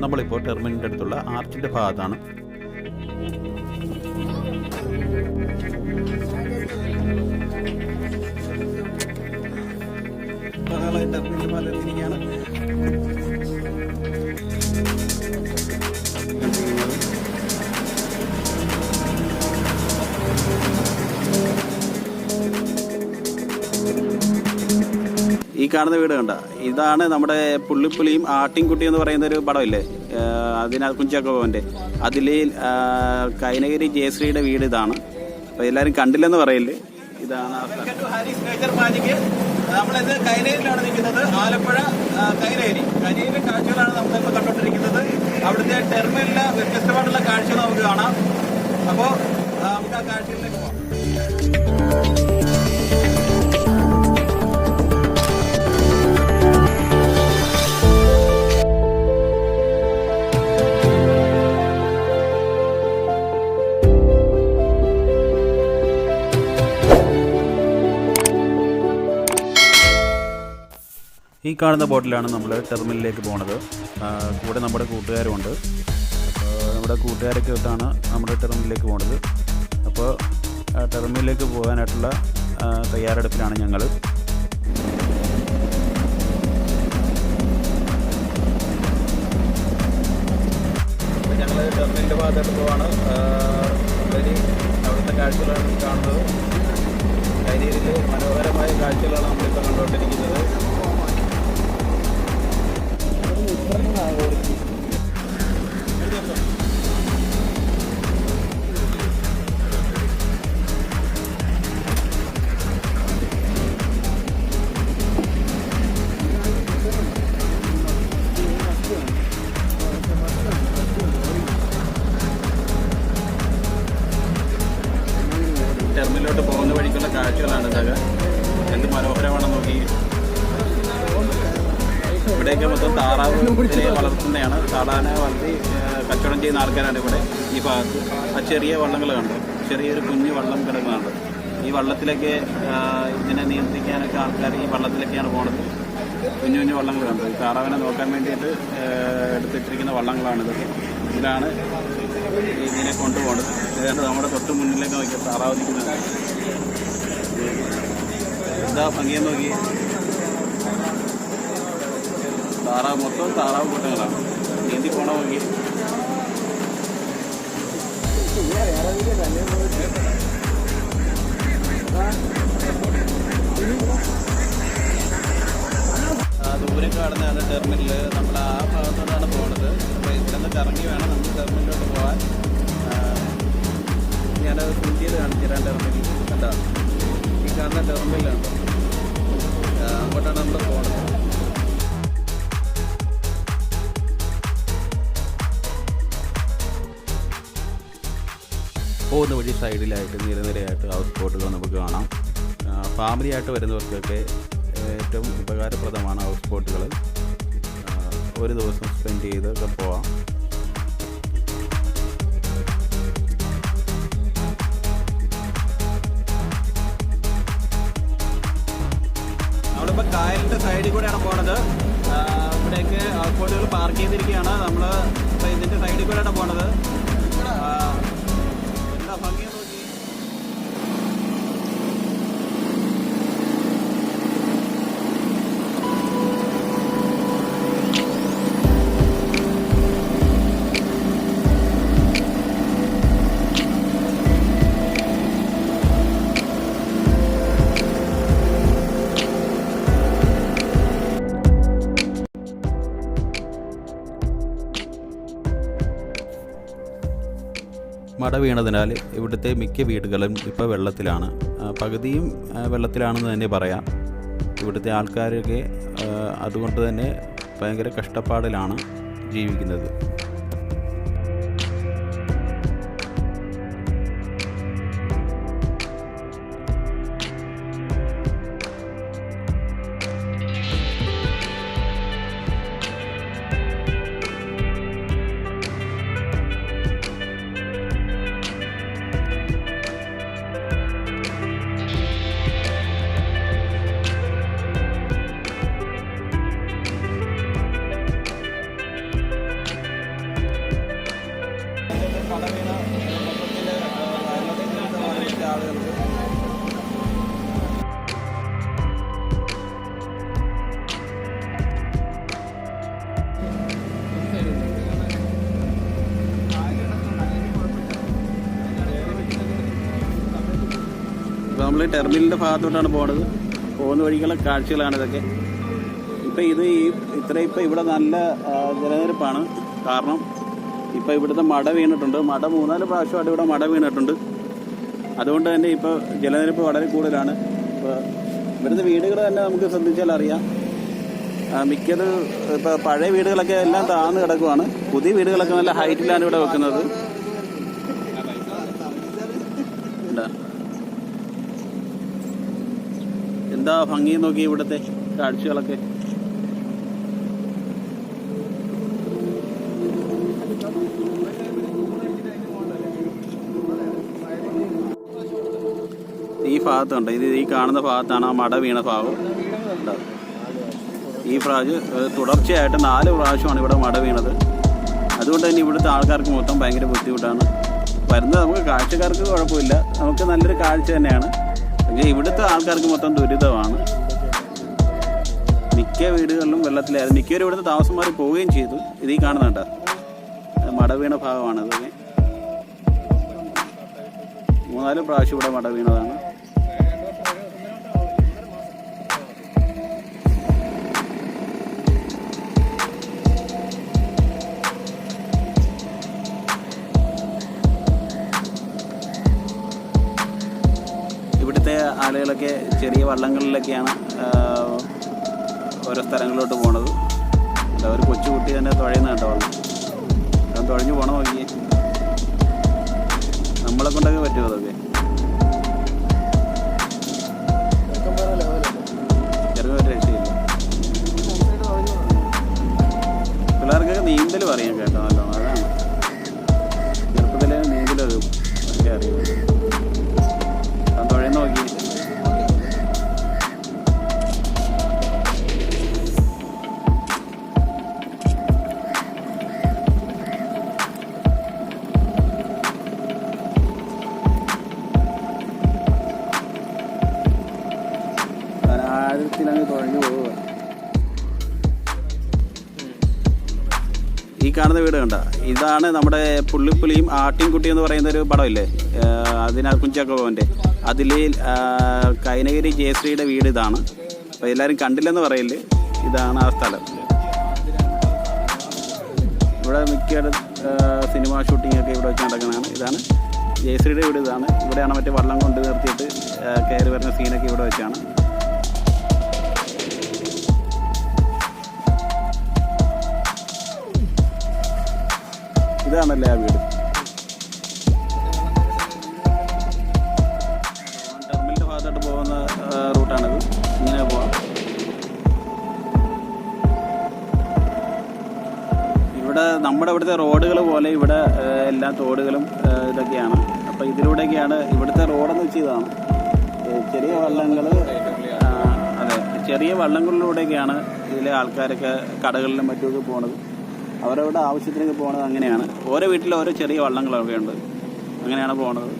നമ്മളിപ്പോൾ ടെർമിനലിന്റെ അടുത്തുള്ള ആർച്ചിന്റെ ഭാഗത്താണ്. ടെർമിനൽ ഭാഗത്തിരിക്കുകയാണ് ഈ കാണുന്ന വീട് കണ്ട? ഇതാണ് നമ്മുടെ പുള്ളിപ്പുലിയും ആട്ടിൻകുട്ടി എന്ന് പറയുന്ന ഒരു പടമില്ലേ? അതിനകത്ത് കുഞ്ചാക്കോവന്റെ അതിൽ കൈനഗിരി ജയശ്രീയുടെ വീട് ഇതാണ്. അപ്പൊ എല്ലാരും കണ്ടില്ലെന്ന് പറയില്ലേ? ഇതാണ് നമ്മളിത് കൈനഗിരിയിലാണ് നിൽക്കുന്നത്. ആലപ്പുഴ കൈനഗിരി കൈനഗിരി കാഴ്ചകളാണ് നമ്മളിപ്പോൾ കണ്ടോണ്ടിരിക്കുന്നത് അവിടുത്തെ ടെർമിനലിലെ വ്യത്യസ്തമായിട്ടുള്ള കാഴ്ചകൾ നമുക്ക് കാണാം. അപ്പോൾ നമുക്ക് ആ കാഴ്ചകളിലേക്ക് ഈ കാണുന്ന ബോട്ടിലാണ് നമ്മൾ ടെർമിനലിലേക്ക് പോണത്. കൂടെ നമ്മുടെ കൂട്ടുകാരുമുണ്ട്. നമ്മുടെ കൂട്ടുകാരൊക്കെ ഒത്താണ് നമ്മുടെ ടെർമിനലിലേക്ക് പോണത്. അപ്പോൾ ടെർമിനലിലേക്ക് പോകാനായിട്ടുള്ള തയ്യാറെടുപ്പിലാണ് ഞങ്ങൾ ഞങ്ങൾ ടെർമിനലിന്റെ ഭാഗത്തോട്ട് പോവാണ്. വരി അവിടുത്തെ കാഴ്ചകളാണ് കാണുന്നത്. കരിയറിൽ മനോഹരമായ കാഴ്ചകളാണ് നമ്മളിപ്പോൾ കണ്ടുകൊണ്ടിരിക്കുന്നത്. പോണത് കുഞ്ഞു കുഞ്ഞു വള്ളങ്ങളുണ്ട് താറാവിനെ നോക്കാൻ വേണ്ടിയിട്ട് എടുത്തിട്ടിരിക്കുന്ന വള്ളങ്ങളാണ് ഇതൊക്കെ. ഇതിലാണ് ഇതിനെ കൊണ്ടുപോകുന്നത് ഏതാണ്ട് നമ്മുടെ തൊട്ട് മുന്നിലേക്ക് നോക്കിയ താറാവ് നിൽക്കുന്നത്. എന്താ ഭംഗിയെന്ന് നോക്കി താറാവ് മൊത്തം താറാവ് കൂട്ടങ്ങളാണ്. നീന്തി പോണ നോക്കി ആ ദൂരെ കാണുന്നതാണ് ടെർമിനൽ നമ്മൾ ആ ഭാഗത്തോടാണ് പോകുന്നത് അപ്പോൾ ഇവിടെ നിന്ന് കറങ്ങി വേണം നമുക്ക് ടെർമിനലിലോട്ട് പോകാൻ ഞാനത് പ്രിന്റ് ചെയ്ത് കാണിച്ചുതരാം ടെർമിനൽ കണ്ടോ? ഈ കാണുന്ന ടെർമിനലാണ് അങ്ങോട്ടാണ് നമ്മൾ പോകുന്നത് പോകുന്ന വഴി സൈഡിലായിട്ട് നിരനിരയായിട്ട് ഹൗസ് ബോട്ടുകൾ നമുക്ക് കാണാം. ഫാമിലിയായിട്ട് വരുന്നവർക്കൊക്കെ ഏറ്റവും ഉപകാരപ്രദമാണ് ഹൗസ് ബോട്ടുകൾ ഒരു ദിവസം സ്പെൻഡ് ചെയ്തൊക്കെ പോവാം. നമ്മളിപ്പോൾ കായലിന്റെ സൈഡിൽ കൂടെയാണ് പോണത്. ഇവിടേക്ക് ഹൗസ് ബോട്ടുകൾ പാർക്ക് ചെയ്തിരിക്കുകയാണ്. നമ്മൾ ഇതിന്റെ സൈഡിൽ കൂടെയാണ് പോണത്. എന്താ ഭംഗിയെന്ന് മട വീണതിനാൽ ഇവിടുത്തെ മിക്ക വീടുകളും ഇപ്പോൾ വെള്ളത്തിലാണ്. പകുതിയും വെള്ളത്തിലാണെന്ന് തന്നെ പറയാം. ഇവിടുത്തെ ആൾക്കാരൊക്കെ അതുകൊണ്ട് തന്നെ ഭയങ്കര കഷ്ടപ്പാടിലാണ് ജീവിക്കുന്നത്. നമ്മൾ ടെർമിനലിന്റെ ഭാഗത്തോട്ടാണ് പോകുന്നത് പോകുന്ന വഴിക്കുള്ള കാഴ്ചകളാണ് ഇതൊക്കെ. ഇപ്പൊ ഇത് ഈ ഇത്ര ഇപ്പൊ ഇവിടെ നല്ല ജലനിരപ്പാണ്. കാരണം ഇപ്പൊ ഇവിടുത്തെ മട വീണിട്ടുണ്ട്. മട മൂന്നാൽ പ്രാവശ്യമായിട്ട് ഇവിടെ മട വീണിട്ടുണ്ട്. അതുകൊണ്ട് തന്നെ ഇപ്പൊ ജലനിരപ്പ് വളരെ കൂടുതലാണ്. ഇപ്പൊ ഇവിടുത്തെ വീടുകൾ തന്നെ നമുക്ക് ശ്രദ്ധിച്ചാൽ അറിയാം. മിക്കത് ഇപ്പോൾ പഴയ വീടുകളൊക്കെ എല്ലാം താഴ്ന്നു കിടക്കുവാണ്. പുതിയ വീടുകളൊക്കെ നല്ല ഹൈറ്റിലാണ് ഇവിടെ വെക്കുന്നത്. എന്താ ഭംഗി നോക്കി ഇവിടുത്തെ കാഴ്ചകളൊക്കെ? ഈ ഭാഗത്തുണ്ട്. ഇത് ഈ കാണുന്ന ഭാഗത്താണ് ആ മട വീണ ഭാഗം? ഈ പ്രാവശ്യം തുടർച്ചയായിട്ട് നാല് പ്രാവശ്യമാണ് ഇവിടെ മട വീണത്. അതുകൊണ്ട് തന്നെ ഇവിടുത്തെ ആൾക്കാർക്ക് മൊത്തം ഭയങ്കര ബുദ്ധിമുട്ടാണ്. വരുന്നത് നമുക്ക് കാഴ്ചക്കാർക്ക് കുഴപ്പമില്ല. നമുക്ക് നല്ലൊരു കാഴ്ച തന്നെയാണ്. ഇവിടുത്തെ ആൾക്കാർക്ക് മൊത്തം ദുരിതമാണ്. മിക്ക വീടുകളിലും വെള്ളത്തിലായിരുന്നു മിക്കവരും ഇവിടുത്തെ താമസന്മാർ പോവുകയും ചെയ്തു. ഇത് ഈ കാണുന്നുണ്ട് മട വീണ ഭാഗമാണ് ഇതൊക്കെ മൂന്നാൽ പ്രാവശ്യം ഇവിടെ മട വീണതാണ്. ആളുകളൊക്കെ ചെറിയ വള്ളങ്ങളിലൊക്കെയാണ് ഓരോ സ്ഥലങ്ങളിലോട്ട് പോണത്. ഒരു കൊച്ചുകുട്ടി തന്നെ തുഴയുന്ന കേട്ടോ വള്ളം? തുഴഞ്ഞു പോണ നോക്കി നമ്മളെ കൊണ്ടൊക്കെ പറ്റുമോ അതൊക്കെ? ചെറുപ്പം ഒരു രക്ഷയില്ല. പിള്ളേർക്കൊക്കെ നീന്തൽ അറിയാം കേട്ടോ നല്ലോണം. കണ്ട. ഇതാണ് നമ്മുടെ പുള്ളിപ്പുലിയും ആട്ടിൻകുട്ടി എന്ന് പറയുന്ന ഒരു പടമില്ലേ അതിനാ കുഞ്ചാക്കോവന്റെ അതിൽ കൈനഗിരി ജയശ്രീയുടെ വീട് ഇതാണ്. അപ്പോൾ എല്ലാവരും കണ്ടില്ലെന്ന് പറയില്ലേ ഇതാണ് ആ സ്ഥലം. ഇവിടെ മിക്ക സിനിമ ഷൂട്ടിംഗ് ഒക്കെ ഇവിടെ വെച്ച് നടക്കുന്നതാണ് ഇതാണ് ജയശ്രീയുടെ വീട് ഇതാണ്. ഇവിടെയാണ് മറ്റേ വള്ളം കൊണ്ട് നിർത്തിയിട്ട് കയറി വരുന്ന സീനൊക്കെ ഇവിടെ വെച്ചാണ്. ഇതാണല്ലേ ആ വീട്? ടെർമിനലിന്റെ ഭാഗത്തോട്ട് പോകുന്ന റൂട്ടാണത്. ഇങ്ങനെ പോവാം. ഇവിടെ നമ്മുടെ ഇവിടുത്തെ റോഡുകൾ പോലെ ഇവിടെ എല്ലാ തോടുകളും ഇതൊക്കെയാണ്. അപ്പോൾ ഇതിലൂടെയൊക്കെയാണ് ഇവിടുത്തെ റോഡെന്ന് വെച്ച് ഇതാണ് ചെറിയ വള്ളങ്ങൾ അതെ ചെറിയ വള്ളങ്ങളിലൂടെയൊക്കെയാണ് ഇതിലെ ആൾക്കാരൊക്കെ കടകളിലും മറ്റുമൊക്കെ പോണത്. അവരവരുടെ ആവശ്യത്തിനൊക്കെ പോകുന്നത് അങ്ങനെയാണ്. ഓരോ വീട്ടിലും ഓരോ ചെറിയ വള്ളങ്ങളൊക്കെ ഉണ്ട് അങ്ങനെയാണ് പോകുന്നത്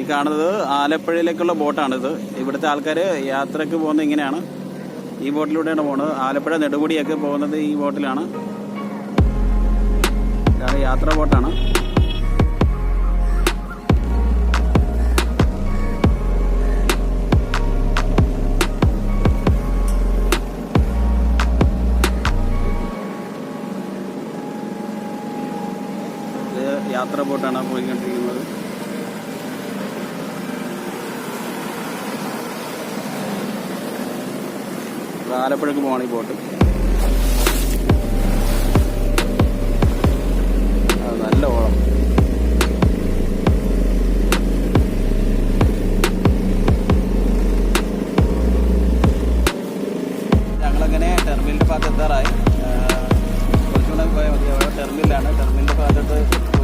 ഈ കാണുന്നത് ആലപ്പുഴയിലേക്കുള്ള ബോട്ടാണിത്. ഇവിടുത്തെ ആൾക്കാർ യാത്രയ്ക്ക് പോകുന്നത് ഇങ്ങനെയാണ്. ഈ ബോട്ടിലൂടെയാണ് പോകുന്നത് ആലപ്പുഴ നെടുമുടിയൊക്കെ പോകുന്നത് ഈ ബോട്ടിലാണ്. യാത്രാ ബോട്ടാണ്. യാത്രാ ബോട്ടാണ് പോയിക്കൊണ്ടിരിക്കുന്നത് ആലപ്പുഴക്ക് പോകണം ഈ ബോട്ട്. നല്ല ഓളം. ഞങ്ങളങ്ങനെ ടെർമിനിന്റെ ഭാഗത്ത് എത്താറായി. കുറച്ചുകൂടെ പോയാൽ മതി. ടെർമിനലാണ് ഭാഗത്ത് ഭാഗത്തോട്ട്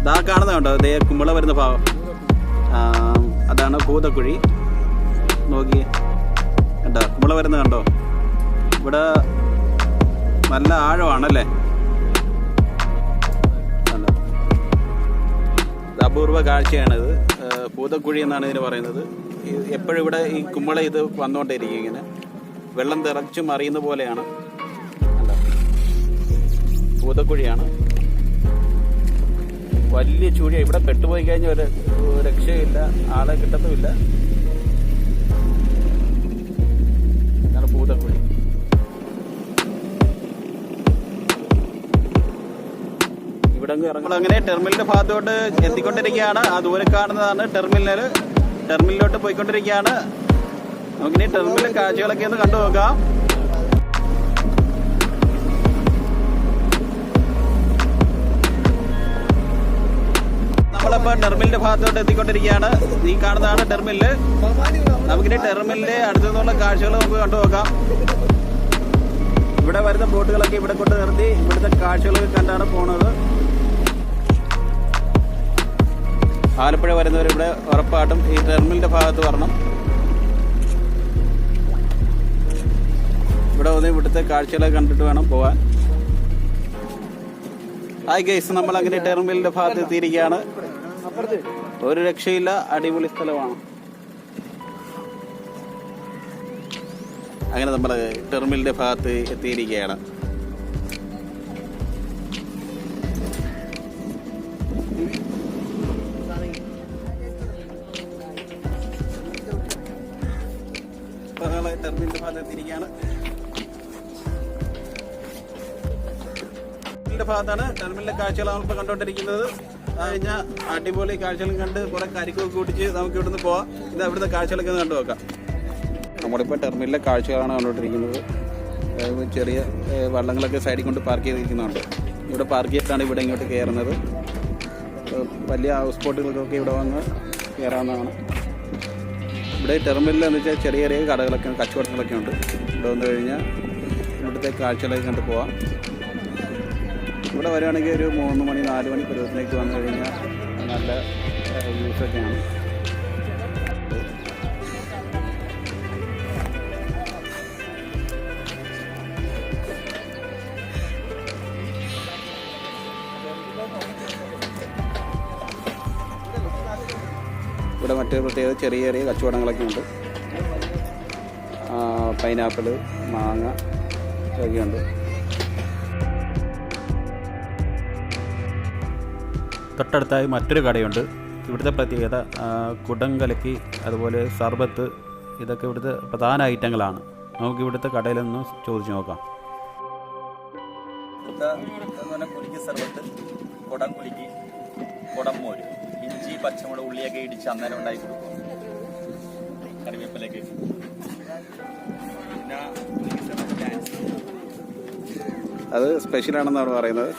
ഇതാ കാണുന്നുണ്ടോ ദേ കുമ്പള വരുന്ന ഭാഗം. അതാണ് ഭൂതക്കുഴി. നോക്കി കണ്ടോ? കുമ്പള വരുന്നത് കണ്ടോ? ഇവിടെ നല്ല ആഴമാണല്ലേ? അപൂർവ കാഴ്ചയാണിത്. ഭൂതക്കുഴി എന്നാണ് ഇതിന് പറയുന്നത്. എപ്പോഴും ഇവിടെ ഈ കുമ്പള ഇത് വന്നുകൊണ്ടേയിരിക്കും ഇങ്ങനെ. വെള്ളം തിളച്ചും അറിയുന്ന പോലെയാണ്. കണ്ടോ? പൂതക്കുഴിയാണ് വലിയ ചൂടിയ. ഇവിടെ പെട്ടുപോയി കഴിഞ്ഞ ഒരു രക്ഷയില്ല ആളെ കിട്ടത്തുമില്ല. ഇവിടെ അങ്ങനെ ടെർമിനലിന്റെ ഭാഗത്തോട്ട് എത്തിക്കൊണ്ടിരിക്കുകയാണ്. ആ ദൂരെ കാണുന്നതാണ് ടെർമിനൽ ടെർമിനലിലോട്ട് പോയിക്കൊണ്ടിരിക്കുകയാണ്. നമുക്കിനി ടെർമിനൽ കാഴ്ചകളൊക്കെ ഒന്ന് കണ്ടു നോക്കാം നമ്മളിപ്പോ ടെർമിനലിന്റെ ഭാഗത്തോട്ട് എത്തിക്കൊണ്ടിരിക്കുകയാണ്. ഈ കാണുന്നതാണ് ടെർമിനൽ. നമുക്കിനി ടെർമിനലിന്റെ അടുത്തു നിന്നുള്ള കാഴ്ചകൾ നമുക്ക് കണ്ടു നോക്കാം. ഇവിടെ വരുന്ന ബോട്ടുകളൊക്കെ ഇവിടെ കൊണ്ട് നിർത്തി ഇവിടുത്തെ കാഴ്ചകളൊക്കെ കണ്ടാണ് പോണത്. ആലപ്പുഴ വരുന്നവർ ഇവിടെ ഉറപ്പായിട്ടും ഈ ടെർമിനലിന്റെ ഭാഗത്ത് വരണം. ഇവിടെ വന്ന് ഇവിടുത്തെ കാഴ്ചകളൊക്കെ കണ്ടിട്ട് വേണം പോകാൻ ഹായ് ഗൈസ് നമ്മൾ അങ്ങനെ ടെർമിനലിന്റെ ഭാഗത്ത് എത്തിയിരിക്കുകയാണ്. ഒരു രക്ഷയില്ല അടിപൊളി സ്ഥലമാണ്. അങ്ങനെ നമ്മൾ ടെർമിനലിന്റെ ഭാഗത്ത് എത്തിയിരിക്കുകയാണ്. എത്തിയിരിക്കുകയാണ്. ഭാഗത്താണ് ടെർമിനലിലെ കാഴ്ചകൾ നമ്മളിപ്പോൾ കണ്ടുകൊണ്ടിരിക്കുന്നത്. കഴിഞ്ഞാൽ അടിപൊളി കാഴ്ചകളും കണ്ട് കുറെ കരിക്കൊക്കെ കൂട്ടിച്ച് നമുക്ക് ഇവിടുന്ന് പോവാം. ഇത് അവിടുത്തെ കാഴ്ചകളൊക്കെ ഒന്ന് കണ്ടു നോക്കാം. നമ്മളിപ്പോൾ ടെർമിനലിലെ കാഴ്ചകളാണ് കണ്ടുകൊണ്ടിരിക്കുന്നത്. ചെറിയ വള്ളങ്ങളൊക്കെ സൈഡിൽ കൊണ്ട് പാർക്ക് ചെയ്തിരിക്കുന്നുണ്ട്. ഇവിടെ പാർക്ക് ചെയ്തിട്ടാണ് ഇവിടെ ഇങ്ങോട്ട് കയറുന്നത്. വലിയ ഹൗസ് ബോട്ടുകൾക്കൊക്കെ ഇവിടെ വന്ന് കയറാവുന്നതാണ്. ഇവിടെ ടെർമിനലിൽ എന്ന് വെച്ചാൽ ചെറിയ ചെറിയ കടകളൊക്കെ കച്ചവടങ്ങളൊക്കെ ഉണ്ട്. ഇവിടെ വന്നു കഴിഞ്ഞാൽ ഇവിടുത്തെ കാഴ്ചകളൊക്കെ കണ്ട് പോവാം. ഇവിടെ വരുവാണെങ്കിൽ ഒരു മൂന്ന് മണി നാല് മണി പരുവത്തിലേക്ക് വന്നു കഴിഞ്ഞാൽ നല്ല യൂസൊക്കെയാണ് ഇവിടെ മറ്റൊരു പ്രത്യേകത ചെറിയ ചെറിയ കച്ചവടങ്ങളൊക്കെ ഉണ്ട്. പൈനാപ്പിൾ മാങ്ങ ഇതൊക്കെയുണ്ട് തൊട്ടടുത്തായി മറ്റൊരു കടയുണ്ട്. ഇവിടുത്തെ പ്രത്യേകത കുടങ്കലക്കി അതുപോലെ സർബത്ത് ഇതൊക്കെ ഇവിടുത്തെ പ്രധാന ഐറ്റങ്ങളാണ്. നമുക്ക് ഇവിടുത്തെ കടയിൽ നിന്ന് ചോദിച്ചു നോക്കാം. കുലിക്ക് സർബത്ത് കുടം കുലുക്കി കുടം മോര്. ഇഞ്ചി പച്ചമുളക് ഉള്ളിയൊക്കെ ഇടിച്ച് അന്നേരം ഉണ്ടാക്കി കൊടുക്കും. കറിവേപ്പിലൊക്കെ. അത് സ്പെഷ്യൽ ആണെന്നാണ് പറയുന്നത്.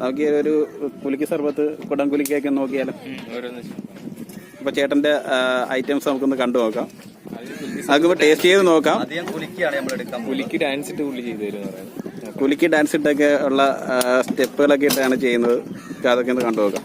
നമുക്ക് ഒരു പുലിക്ക് സർബത്ത് കുടം കുലിക്കൊക്കെ നോക്കിയാലോ? അപ്പൊ ചേട്ടന്റെ ഐറ്റംസ് നമുക്കൊന്ന് കണ്ടു നോക്കാം. നമുക്ക് ടേസ്റ്റ് ചെയ്ത് നോക്കാം. കുലിക്ക് ഡാൻസ് ഇട്ട് പുള്ളി ചെയ്തു തരും ഡാൻസ് ഇട്ടൊക്കെ ഉള്ള സ്റ്റെപ്പുകളൊക്കെ ഇട്ടാണ് ചെയ്യുന്നത്. അതൊക്കെ ഒന്ന് കണ്ടു നോക്കാം.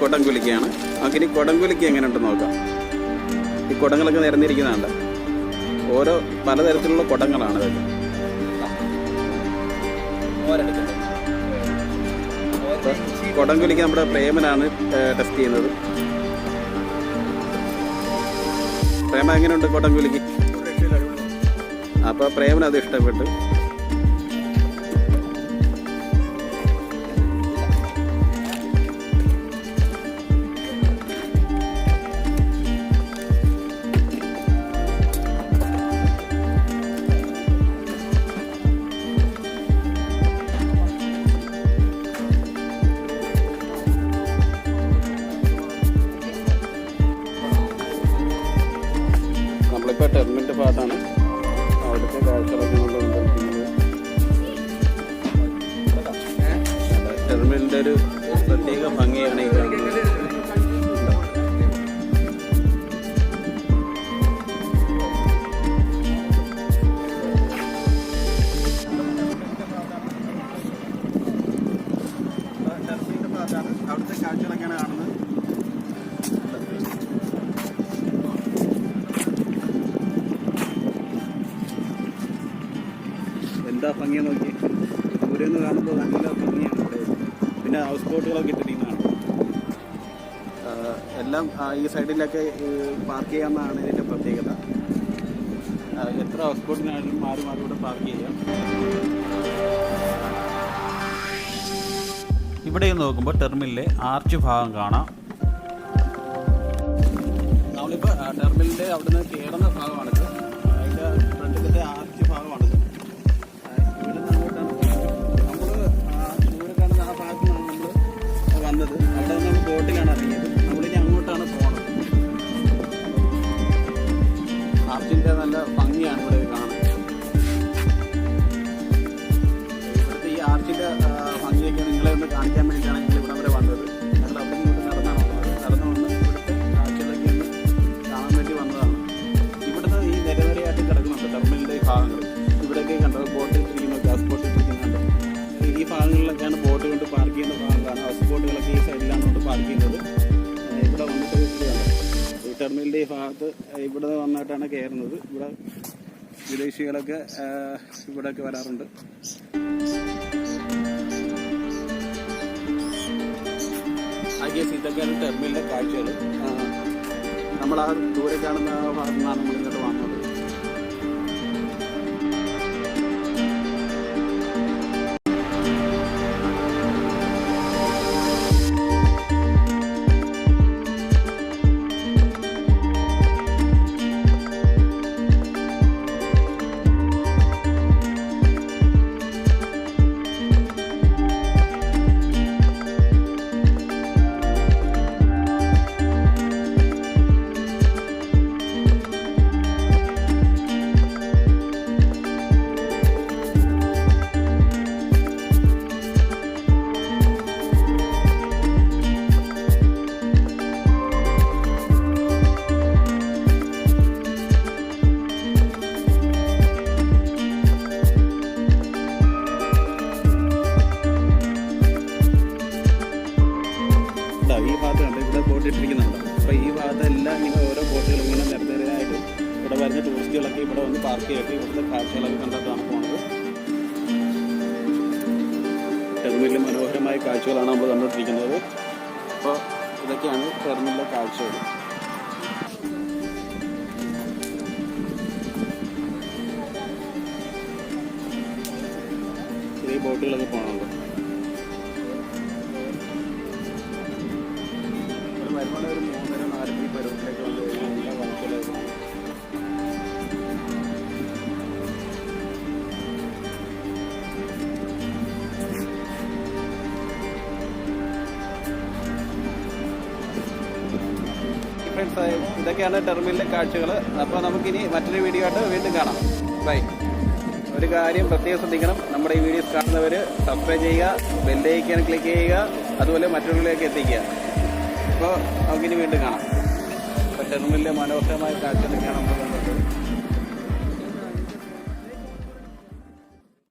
പുതിയൊരു ഐറ്റമാണ് കുടം കുലിക്കയാണ് നമുക്കിനി കുടം കുലുക്കി എങ്ങനെയുണ്ടെന്ന് നോക്കാം. ഈ കുടങ്ങളൊക്കെ നിരന്നിരിക്കുന്നതാണ് ഓരോ പലതരത്തിലുള്ള കുടങ്ങളാണ് ഇതൊക്കെ. മോരെടുക്കുന്നത് കുടം കുലിക്ക് നമ്മുടെ പ്രേമനാണ് ടെസ്റ്റ് ചെയ്യുന്നത്. പ്രേമ എങ്ങനെയുണ്ട് കൊടംകുലിക്ക്? അപ്പോൾ പ്രേമന അത് ഇഷ്ടപ്പെട്ടു. കാഴ്ചകളൊക്കെയാണ് കാണുന്നത്. എന്താ ഭംഗിയെ നോക്കി ദൂരെ നിന്ന് കാണുമ്പോൾ നല്ല ഭംഗിയാണ് ഇവിടെ പിന്നെ ഹൗസ് ബോട്ടുകളൊക്കെ ഇട്ടിരിക്കുന്നതാണ് എല്ലാം ഈ സൈഡിലൊക്കെ പാർക്ക് ചെയ്യാമെന്നാണ് ഇതിന്റെ പ്രത്യേകത. എത്ര ഹൗസ് ബോട്ടിനാണെങ്കിലും മാറി മാറി ഇവിടെ പാർക്ക് ചെയ്യാം. ഇവിടെ നോക്കുമ്പോൾ ടെർമിനലിലെ ആർച്ച് ഭാഗം കാണാം. നമ്മളിപ്പോൾ ടെർമിനലിന്റെ അവിടുന്ന് കയറുന്ന ഭാഗമാണിത് കണ്ടോ ഈ ഭാഗത്ത് ഇവിടെ വന്നിട്ടാണ് കയറുന്നത്. ഇവിടെ വിദേശികളൊക്കെ ഇവിടെയൊക്കെ വരാറുണ്ട്. ഇതൊക്കെയാണ് കാഴ്ചകൾ നമ്മൾ ആ ദൂരെ കാണുന്ന ഭാഗത്തു നിന്നാണ് നമ്മൾ ഇങ്ങോട്ട് ഭാഗത്തെല്ലാം ഇങ്ങനെ ഓരോ ബോട്ടുകൾ ഇങ്ങനെ നിരനിരയായിട്ട് ഇവിടെ വരുന്ന ടൂറിസ്റ്റുകളൊക്കെ ഇവിടെ വന്ന് പാർക്ക് ചെയ്തിട്ട് ഇവിടുത്തെ കാഴ്ചകളൊക്കെ കണ്ടിട്ടാണ് പോകുന്നത് ടെർമിനലിൽ മനോഹരമായ കാഴ്ചകളാണ് നമ്മൾ കണ്ടുകൊണ്ടിരിക്കുന്നത്. അപ്പോൾ ഇതൊക്കെയാണ് ടെർമിനലിലെ കാഴ്ചകൾ. ഈ ബോട്ടുകളൊക്കെ പോകണുണ്ട് ഇതൊക്കെയാണ് ടെർമിനലിലെ കാഴ്ചകൾ അപ്പോൾ നമുക്കിനി മറ്റൊരു വീഡിയോ ആയിട്ട് വീണ്ടും കാണാം. ബൈ ഒരു കാര്യം പ്രത്യേകം ശ്രദ്ധിക്കണം. നമ്മുടെ ഈ വീഡിയോസ് കാണുന്നവർ സബ്സ്ക്രൈബ് ചെയ്യുക ബെല്ലൈക്കൻ ക്ലിക്ക് ചെയ്യുക അതുപോലെ മറ്റുള്ളവരിലേക്ക് എത്തിക്കുക. അപ്പോൾ നമുക്കിനി വീണ്ടും കാണാം. ടെർമിനലിലെ മനോഹരമായ കാഴ്ചകളൊക്കെയാണ് നമ്മൾ